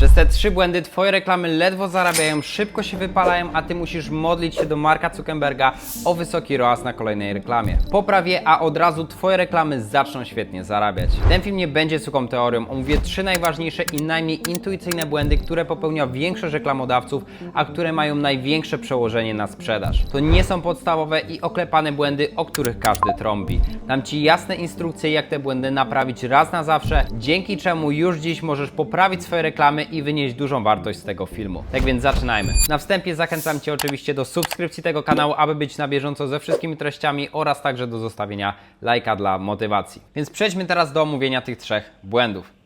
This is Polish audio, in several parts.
Przez te trzy błędy twoje reklamy ledwo zarabiają, szybko się wypalają, a ty musisz modlić się do Marka Zuckerberga o wysoki ROAS na kolejnej reklamie. Poprawię, a od razu twoje reklamy zaczną świetnie zarabiać. Ten film nie będzie suką teorią, omówię trzy najważniejsze i najmniej intuicyjne błędy, które popełnia większość reklamodawców, a które mają największe przełożenie na sprzedaż. To nie są podstawowe i oklepane błędy, o których każdy trąbi. Dam Ci jasne instrukcje, jak te błędy naprawić raz na zawsze, dzięki czemu już dziś możesz poprawić swoje reklamy i wynieść dużą wartość z tego filmu. Tak więc zaczynajmy. Na wstępie zachęcam Cię oczywiście do subskrypcji tego kanału, aby być na bieżąco ze wszystkimi treściami oraz także do zostawienia lajka dla motywacji. Więc przejdźmy teraz do omówienia tych trzech błędów.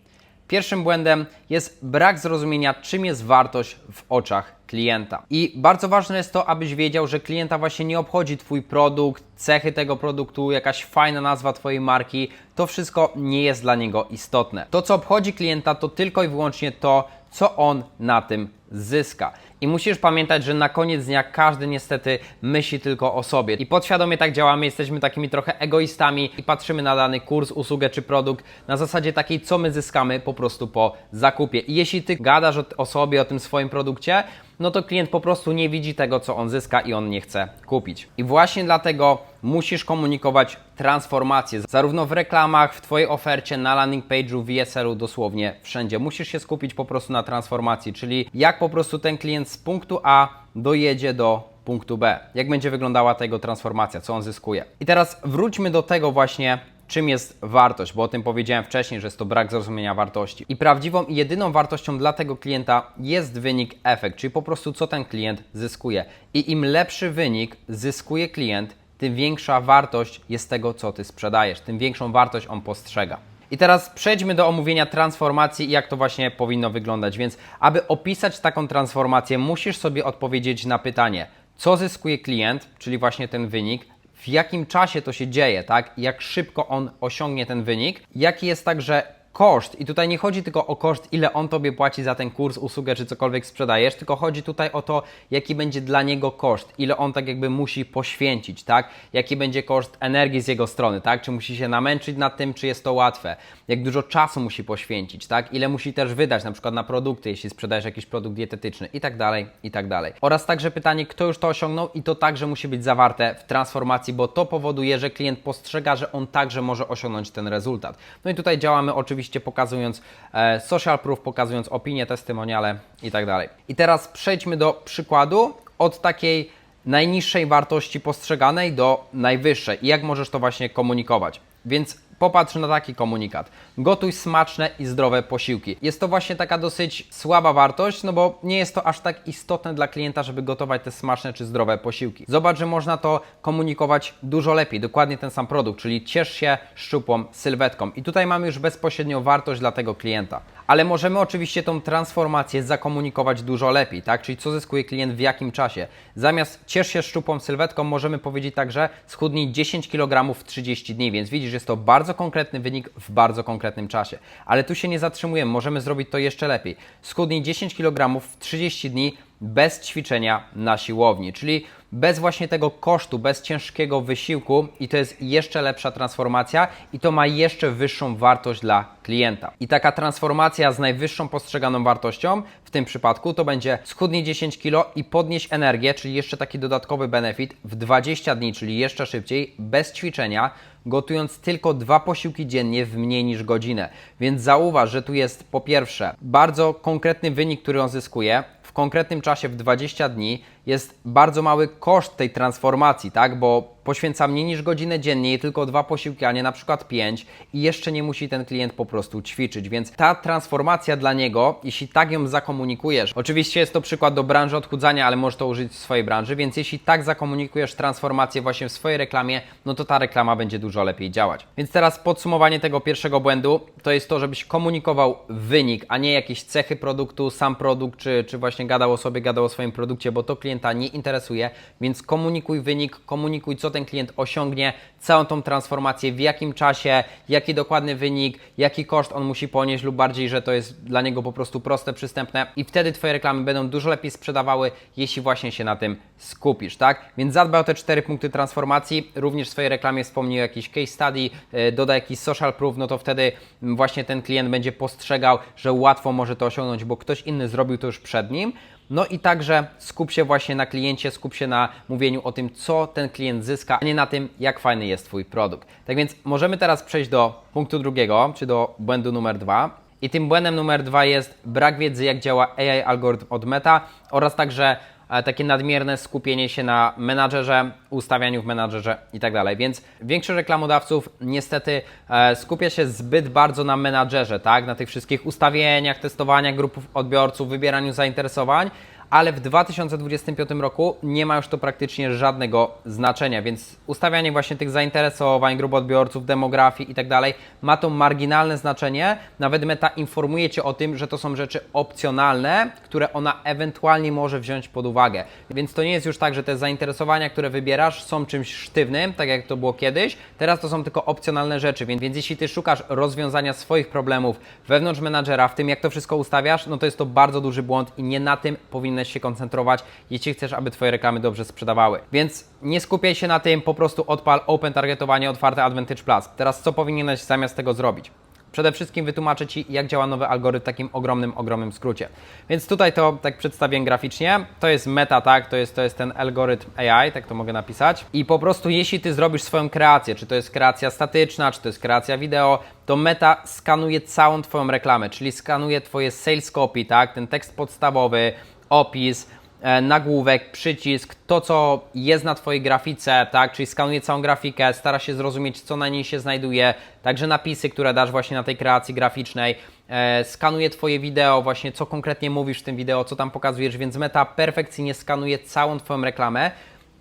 Pierwszym błędem jest brak zrozumienia, czym jest wartość w oczach klienta. I bardzo ważne jest to, abyś wiedział, że klienta właśnie nie obchodzi Twój produkt, cechy tego produktu, jakaś fajna nazwa Twojej marki. To wszystko nie jest dla niego istotne. To, co obchodzi klienta, to tylko i wyłącznie to, co on na tym zyska. I musisz pamiętać, że na koniec dnia każdy niestety myśli tylko o sobie. I podświadomie tak działamy, jesteśmy takimi trochę egoistami i patrzymy na dany kurs, usługę czy produkt na zasadzie takiej, co my zyskamy po prostu po zakupie. I jeśli ty gadasz o, o sobie, o tym swoim produkcie, no to klient po prostu nie widzi tego, co on zyska i on nie chce kupić. I właśnie dlatego musisz komunikować transformację, zarówno w reklamach, w Twojej ofercie, na landing page'u, w ESL-u, dosłownie wszędzie. Musisz się skupić po prostu na transformacji, czyli jak po prostu ten klient z punktu A dojedzie do punktu B. Jak będzie wyglądała ta jego transformacja, co on zyskuje. I teraz wróćmy do tego właśnie, czym jest wartość, bo o tym powiedziałem wcześniej, że jest to brak zrozumienia wartości. I prawdziwą i jedyną wartością dla tego klienta jest wynik efekt, czyli po prostu co ten klient zyskuje. I im lepszy wynik zyskuje klient, tym większa wartość jest tego, co ty sprzedajesz, tym większą wartość on postrzega. I teraz przejdźmy do omówienia transformacji i jak to właśnie powinno wyglądać. Więc, aby opisać taką transformację, musisz sobie odpowiedzieć na pytanie, co zyskuje klient, czyli właśnie ten wynik, w jakim czasie to się dzieje, tak? Jak szybko on osiągnie ten wynik, jaki jest także koszt. I tutaj nie chodzi tylko o koszt, ile on tobie płaci za ten kurs, usługę czy cokolwiek sprzedajesz, tylko chodzi tutaj o to, jaki będzie dla niego koszt, ile on tak jakby musi poświęcić, tak? Jaki będzie koszt energii z jego strony, tak? Czy musi się namęczyć nad tym, czy jest to łatwe? Jak dużo czasu musi poświęcić, tak? Ile musi też wydać na przykład na produkty, jeśli sprzedajesz jakiś produkt dietetyczny i tak dalej, i tak dalej. Oraz także pytanie, kto już to osiągnął i to także musi być zawarte w transformacji, bo to powoduje, że klient postrzega, że on także może osiągnąć ten rezultat. No i tutaj działamy oczywiście pokazując e, social proof, pokazując opinie, testymoniale i tak. I teraz przejdźmy do przykładu od takiej najniższej wartości postrzeganej do najwyższej i jak możesz to właśnie komunikować. Więc popatrz na taki komunikat. Gotuj smaczne i zdrowe posiłki. Jest to właśnie taka dosyć słaba wartość, no bo nie jest to aż tak istotne dla klienta, żeby gotować te smaczne czy zdrowe posiłki. Zobacz, że można to komunikować dużo lepiej, dokładnie ten sam produkt, czyli ciesz się szczupłą sylwetką. I tutaj mamy już bezpośrednio wartość dla tego klienta. Ale możemy oczywiście tą transformację zakomunikować dużo lepiej, tak? Czyli co zyskuje klient w jakim czasie. Zamiast ciesz się szczupłą sylwetką, możemy powiedzieć także schudnij 10 kg w 30 dni, więc widzisz, jest to bardzo konkretny wynik w bardzo konkretnym czasie. Ale tu się nie zatrzymujemy, możemy zrobić to jeszcze lepiej. Schudnij 10 kg w 30 dni bez ćwiczenia na siłowni, czyli bez właśnie tego kosztu, bez ciężkiego wysiłku i to jest jeszcze lepsza transformacja i to ma jeszcze wyższą wartość dla klienta. I taka transformacja z najwyższą postrzeganą wartością w tym przypadku to będzie schudnij 10 kg i podnieś energię, czyli jeszcze taki dodatkowy benefit w 20 dni, czyli jeszcze szybciej, bez ćwiczenia, gotując tylko dwa posiłki dziennie w mniej niż godzinę. Więc zauważ, że tu jest po pierwsze bardzo konkretny wynik, który on zyskuje, w konkretnym czasie w 20 dni jest bardzo mały koszt tej transformacji, tak? Bo poświęca mniej niż godzinę dziennie i tylko dwa posiłki, a nie na przykład pięć i jeszcze nie musi ten klient po prostu ćwiczyć. Więc ta transformacja dla niego, jeśli tak ją zakomunikujesz, oczywiście jest to przykład do branży odchudzania, ale możesz to użyć w swojej branży, więc jeśli tak zakomunikujesz transformację właśnie w swojej reklamie, no to ta reklama będzie dużo lepiej działać. Więc teraz podsumowanie tego pierwszego błędu to jest to, żebyś komunikował wynik, a nie jakieś cechy produktu, sam produkt, czy, czy właśnie gadał o sobie, gadał o swoim produkcie, bo to klienta nie interesuje, więc komunikuj wynik, komunikuj, co ten klient osiągnie, całą tą transformację, w jakim czasie, jaki dokładny wynik, jaki koszt on musi ponieść lub bardziej, że to jest dla niego po prostu proste, przystępne i wtedy Twoje reklamy będą dużo lepiej sprzedawały, jeśli właśnie się na tym skupisz, tak? Więc zadbaj o te cztery punkty transformacji, również w swojej reklamie wspomnij o jakiś case study, yy, dodaj jakiś social proof, no to wtedy właśnie ten klient będzie postrzegał, że łatwo może to osiągnąć, bo ktoś inny zrobił to już przed nim. No i także skup się właśnie na kliencie, skup się na mówieniu o tym, co ten klient zyska, a nie na tym, jak fajny jest Twój produkt. Tak więc możemy teraz przejść do punktu drugiego, czy do błędu numer dwa. I tym błędem numer dwa jest brak wiedzy, jak działa AI algorytm od Meta oraz także takie nadmierne skupienie się na menadżerze, ustawianiu w menadżerze i tak dalej. Więc większość reklamodawców niestety e, skupia się zbyt bardzo na menadżerze, tak? Na tych wszystkich ustawieniach, testowaniach grup odbiorców, wybieraniu zainteresowań, ale w 2025 roku nie ma już to praktycznie żadnego znaczenia, więc ustawianie właśnie tych zainteresowań, grup odbiorców, demografii i tak dalej ma to marginalne znaczenie. Nawet Meta informuje Cię o tym, że to są rzeczy opcjonalne, które ona ewentualnie może wziąć pod uwagę. Więc to nie jest już tak, że te zainteresowania, które wybierasz są czymś sztywnym, tak jak to było kiedyś. Teraz to są tylko opcjonalne rzeczy, więc, więc jeśli Ty szukasz rozwiązania swoich problemów wewnątrz menadżera, w tym jak to wszystko ustawiasz, no to jest to bardzo duży błąd i nie na tym powinieneś się koncentrować, jeśli chcesz, aby Twoje reklamy dobrze sprzedawały. Więc nie skupiaj się na tym, po prostu odpal open targetowanie, otwarte Advantage Plus. Teraz co powinieneś zamiast tego zrobić? Przede wszystkim wytłumaczę Ci, jak działa nowy algorytm w takim ogromnym, ogromnym skrócie. Więc tutaj to tak przedstawię graficznie. To jest meta, tak? To jest, to jest ten algorytm AI, tak to mogę napisać. I po prostu jeśli Ty zrobisz swoją kreację, czy to jest kreacja statyczna, czy to jest kreacja wideo, to meta skanuje całą Twoją reklamę, czyli skanuje Twoje sales copy, tak? Ten tekst podstawowy, opis, e, nagłówek, przycisk, to co jest na Twojej grafice, tak, czyli skanuje całą grafikę, stara się zrozumieć, co na niej się znajduje, także napisy, które dasz właśnie na tej kreacji graficznej, e, skanuje Twoje wideo, właśnie co konkretnie mówisz w tym wideo, co tam pokazujesz, więc Meta perfekcyjnie skanuje całą Twoją reklamę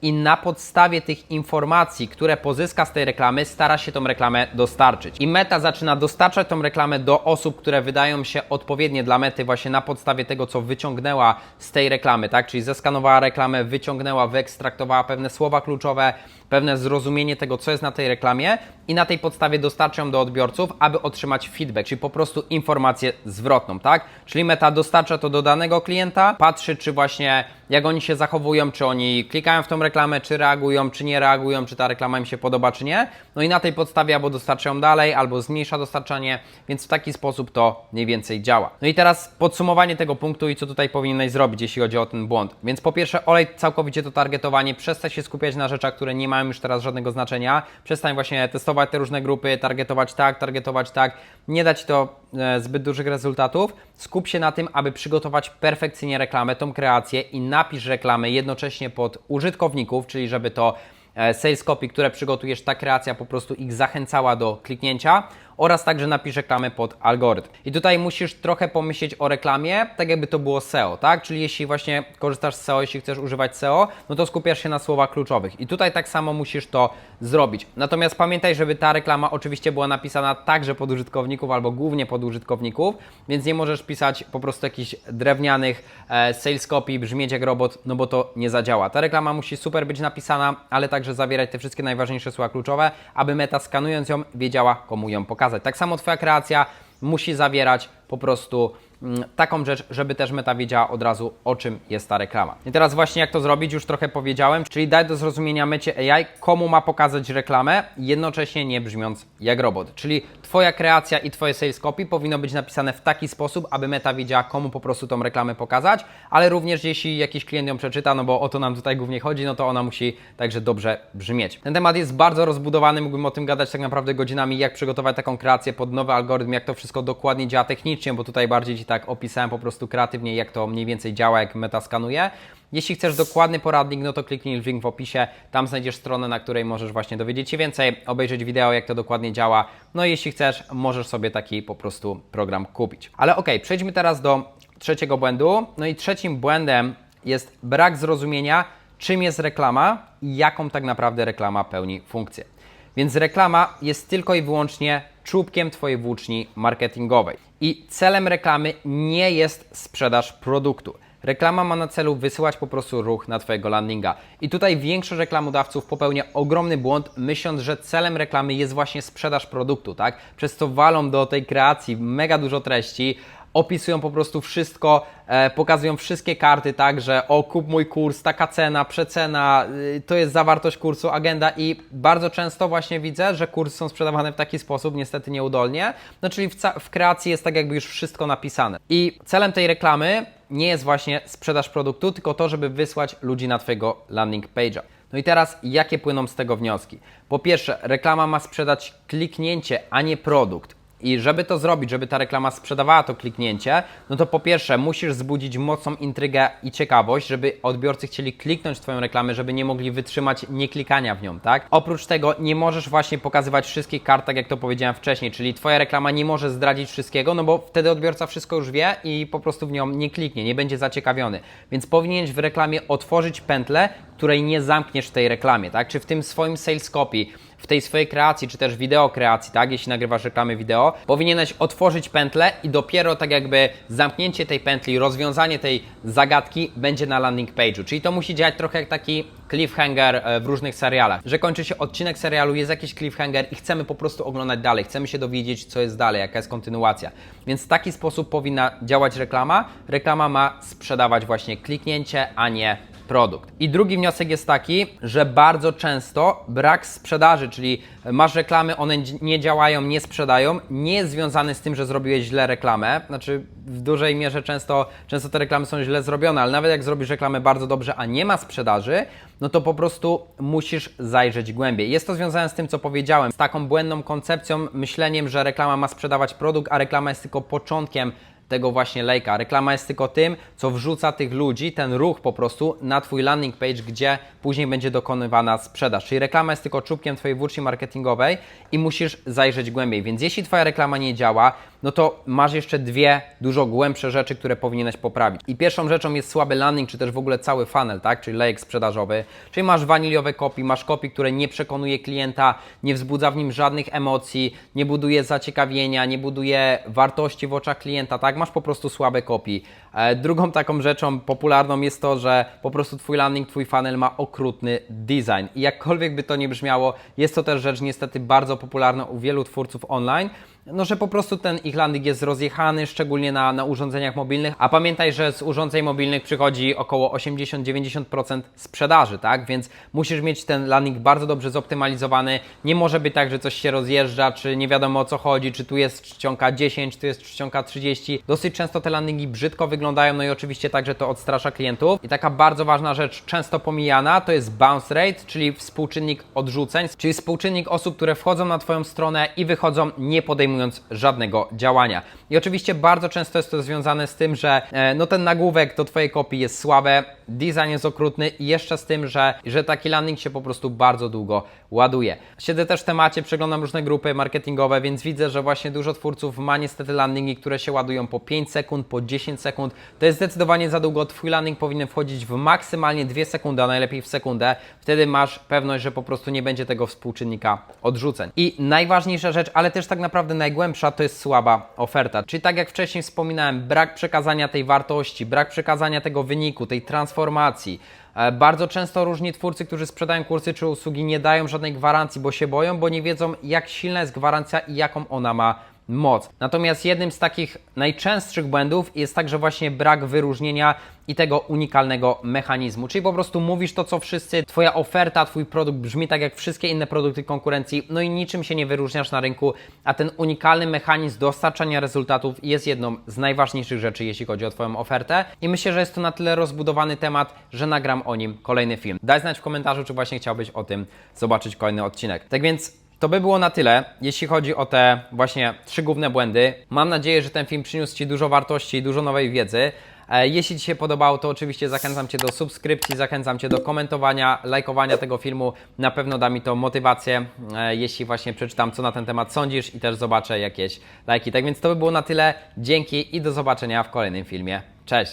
i na podstawie tych informacji, które pozyska z tej reklamy, stara się tą reklamę dostarczyć. I Meta zaczyna dostarczać tą reklamę do osób, które wydają się odpowiednie dla Mety właśnie na podstawie tego, co wyciągnęła z tej reklamy, tak? Czyli zeskanowała reklamę, wyciągnęła, wyekstraktowała pewne słowa kluczowe, pewne zrozumienie tego, co jest na tej reklamie i na tej podstawie dostarczą do odbiorców, aby otrzymać feedback, czyli po prostu informację zwrotną, tak? Czyli Meta dostarcza to do danego klienta, patrzy, czy właśnie jak oni się zachowują, czy oni klikają w tą reklamę, czy reagują, czy nie reagują, czy ta reklama im się podoba, czy nie. No i na tej podstawie albo dostarczają dalej, albo zmniejsza dostarczanie, więc w taki sposób to mniej więcej działa. No i teraz podsumowanie tego punktu i co tutaj powinieneś zrobić, jeśli chodzi o ten błąd. Więc po pierwsze, olej całkowicie to targetowanie, przestań się skupiać na rzeczach, które nie mają już teraz żadnego znaczenia, przestań właśnie testować te różne grupy, targetować tak, targetować tak, nie dać to zbyt dużych rezultatów. Skup się na tym, aby przygotować perfekcyjnie reklamę, tą kreację i napisz reklamę jednocześnie pod użytkowników, czyli żeby to e, sales copy, które przygotujesz, ta kreacja po prostu ich zachęcała do kliknięcia oraz także napisz reklamę pod algorytm. I tutaj musisz trochę pomyśleć o reklamie, tak jakby to było SEO, tak? Czyli jeśli właśnie korzystasz z SEO, jeśli chcesz używać SEO, no to skupiasz się na słowach kluczowych. I tutaj tak samo musisz to zrobić. Natomiast pamiętaj, żeby ta reklama oczywiście była napisana także pod użytkowników albo głównie pod użytkowników, więc nie możesz pisać po prostu jakichś drewnianych e, sales copy, brzmieć jak robot, no bo to nie zadziała. Ta reklama musi super być napisana, ale także zawierać te wszystkie najważniejsze słowa kluczowe, aby meta skanując ją wiedziała, komu ją pokazać pokazać. Tak samo Twoja kreacja musi zawierać po prostu taką rzecz, żeby też meta wiedziała od razu, o czym jest ta reklama. I teraz właśnie jak to zrobić, już trochę powiedziałem, czyli daj do zrozumienia mecie AI, komu ma pokazać reklamę, jednocześnie nie brzmiąc jak robot. Czyli Twoja kreacja i Twoje sales copy powinno być napisane w taki sposób, aby meta wiedziała, komu po prostu tą reklamę pokazać, ale również jeśli jakiś klient ją przeczyta, no bo o to nam tutaj głównie chodzi, no to ona musi także dobrze brzmieć. Ten temat jest bardzo rozbudowany, mógłbym o tym gadać tak naprawdę godzinami, jak przygotować taką kreację pod nowy algorytm, jak to wszystko dokładnie działa technicznie, bo tutaj bardziej Ci tak opisałem po prostu kreatywnie, jak to mniej więcej działa, jak meta skanuje. Jeśli chcesz dokładny poradnik, no to kliknij link w opisie. Tam znajdziesz stronę, na której możesz właśnie dowiedzieć się więcej, obejrzeć wideo, jak to dokładnie działa. No i jeśli chcesz, możesz sobie taki po prostu program kupić. Ale ok, przejdźmy teraz do trzeciego błędu. No i trzecim błędem jest brak zrozumienia, czym jest reklama i jaką tak naprawdę reklama pełni funkcję. Więc reklama jest tylko i wyłącznie czubkiem Twojej włóczni marketingowej. I celem reklamy nie jest sprzedaż produktu. Reklama ma na celu wysyłać po prostu ruch na Twojego landinga. I tutaj większość reklamodawców popełnia ogromny błąd, myśląc, że celem reklamy jest właśnie sprzedaż produktu, tak? Przez co walą do tej kreacji mega dużo treści, opisują po prostu wszystko, e, pokazują wszystkie karty, tak, że o kup mój kurs, taka cena, przecena, y, to jest zawartość kursu, agenda i bardzo często właśnie widzę, że kursy są sprzedawane w taki sposób, niestety nieudolnie, no czyli w, w kreacji jest tak jakby już wszystko napisane. I celem tej reklamy nie jest właśnie sprzedaż produktu, tylko to, żeby wysłać ludzi na Twojego landing page'a. No i teraz, jakie płyną z tego wnioski? Po pierwsze, reklama ma sprzedać kliknięcie, a nie produkt. I żeby to zrobić, żeby ta reklama sprzedawała to kliknięcie, no to po pierwsze musisz wzbudzić mocną intrygę i ciekawość, żeby odbiorcy chcieli kliknąć Twoją reklamę, żeby nie mogli wytrzymać nieklikania w nią, tak? Oprócz tego nie możesz właśnie pokazywać wszystkich kart, tak jak to powiedziałem wcześniej, czyli Twoja reklama nie może zdradzić wszystkiego, no bo wtedy odbiorca wszystko już wie i po prostu w nią nie kliknie, nie będzie zaciekawiony. Więc powinieneś w reklamie otworzyć pętlę, której nie zamkniesz w tej reklamie, tak? Czy w tym swoim sales copy, w tej swojej kreacji, czy też wideo kreacji, tak? Jeśli nagrywasz reklamy wideo, powinieneś otworzyć pętlę i dopiero tak jakby zamknięcie tej pętli, rozwiązanie tej zagadki będzie na landing page'u. Czyli to musi działać trochę jak taki cliffhanger e, w różnych serialach, że kończy się odcinek serialu, jest jakiś cliffhanger i chcemy po prostu oglądać dalej, chcemy się dowiedzieć, co jest dalej, jaka jest kontynuacja. Więc w taki sposób powinna działać reklama. Reklama ma sprzedawać właśnie kliknięcie, a nie produkt. I drugi wniosek jest taki, że bardzo często brak sprzedaży, czyli masz reklamy, one nie działają, nie sprzedają, nie jest związany z tym, że zrobiłeś źle reklamę. Znaczy, w dużej mierze często, często te reklamy są źle zrobione, ale nawet jak zrobisz reklamę bardzo dobrze, a nie ma sprzedaży, no to po prostu musisz zajrzeć głębiej. Jest to związane z tym, co powiedziałem, z taką błędną koncepcją, myśleniem, że reklama ma sprzedawać produkt, a reklama jest tylko początkiem tego właśnie lejka. Reklama jest tylko tym, co wrzuca tych ludzi, ten ruch po prostu na Twój landing page, gdzie później będzie dokonywana sprzedaż. Czyli reklama jest tylko czubkiem Twojej włóczni marketingowej i musisz zajrzeć głębiej. Więc jeśli Twoja reklama nie działa, no to masz jeszcze dwie dużo głębsze rzeczy, które powinieneś poprawić. I pierwszą rzeczą jest słaby landing, czy też w ogóle cały funnel, tak? Czyli lejek sprzedażowy. Czyli masz waniliowe kopii, masz kopii, które nie przekonuje klienta, nie wzbudza w nim żadnych emocji, nie buduje zaciekawienia, nie buduje wartości w oczach klienta, tak? Masz po prostu słabe kopii. E, drugą taką rzeczą popularną jest to, że po prostu Twój landing, Twój funnel ma okrutny design. I jakkolwiek by to nie brzmiało, jest to też rzecz niestety bardzo popularna u wielu twórców online, no, że po prostu ten ich landing jest rozjechany, szczególnie na, na urządzeniach mobilnych. A pamiętaj, że z urządzeń mobilnych przychodzi około 80-90% sprzedaży, tak? Więc musisz mieć ten landing bardzo dobrze zoptymalizowany. Nie może być tak, że coś się rozjeżdża, czy nie wiadomo o co chodzi, czy tu jest czcionka 10, tu jest czcionka 30. Dosyć często te landingi brzydko wyglądają, no i oczywiście także to odstrasza klientów. I taka bardzo ważna rzecz, często pomijana, to jest bounce rate, czyli współczynnik odrzuceń, czyli współczynnik osób, które wchodzą na Twoją stronę i wychodzą nie podejmując żadnego działania. I oczywiście bardzo często jest to związane z tym, że e, no ten nagłówek do Twojej kopii jest słabe, design jest okrutny i jeszcze z tym, że, że taki landing się po prostu bardzo długo ładuje. Siedzę też w temacie, przeglądam różne grupy marketingowe, więc widzę, że właśnie dużo twórców ma niestety landingi, które się ładują po 5 sekund, po 10 sekund. To jest zdecydowanie za długo. Twój landing powinien wchodzić w maksymalnie 2 sekundy, a najlepiej w sekundę. Wtedy masz pewność, że po prostu nie będzie tego współczynnika odrzuceń. I najważniejsza rzecz, ale też tak naprawdę najgłębsza, to jest słaba oferta. Czyli tak jak wcześniej wspominałem, brak przekazania tej wartości, brak przekazania tego wyniku, tej transformacji. E, Bardzo często różni twórcy, którzy sprzedają kursy czy usługi, nie dają żadnej gwarancji, bo się boją, bo nie wiedzą, jak silna jest gwarancja i jaką ona ma moc. Natomiast jednym z takich najczęstszych błędów jest także właśnie brak wyróżnienia i tego unikalnego mechanizmu. Czyli po prostu mówisz to, co wszyscy, Twoja oferta, Twój produkt brzmi tak jak wszystkie inne produkty konkurencji, no i niczym się nie wyróżniasz na rynku, a ten unikalny mechanizm dostarczania rezultatów jest jedną z najważniejszych rzeczy, jeśli chodzi o Twoją ofertę. I myślę, że jest to na tyle rozbudowany temat, że nagram o nim kolejny film. Daj znać w komentarzu, czy właśnie chciałbyś o tym zobaczyć kolejny odcinek. Tak więc to by było na tyle, jeśli chodzi o te właśnie trzy główne błędy. Mam nadzieję, że ten film przyniósł Ci dużo wartości i dużo nowej wiedzy. E, Jeśli Ci się podobało, to oczywiście zachęcam Cię do subskrypcji, zachęcam Cię do komentowania, lajkowania tego filmu. Na pewno da mi to motywację, e, jeśli właśnie przeczytam, co na ten temat sądzisz i też zobaczę jakieś lajki. Tak więc to by było na tyle. Dzięki i do zobaczenia w kolejnym filmie. Cześć!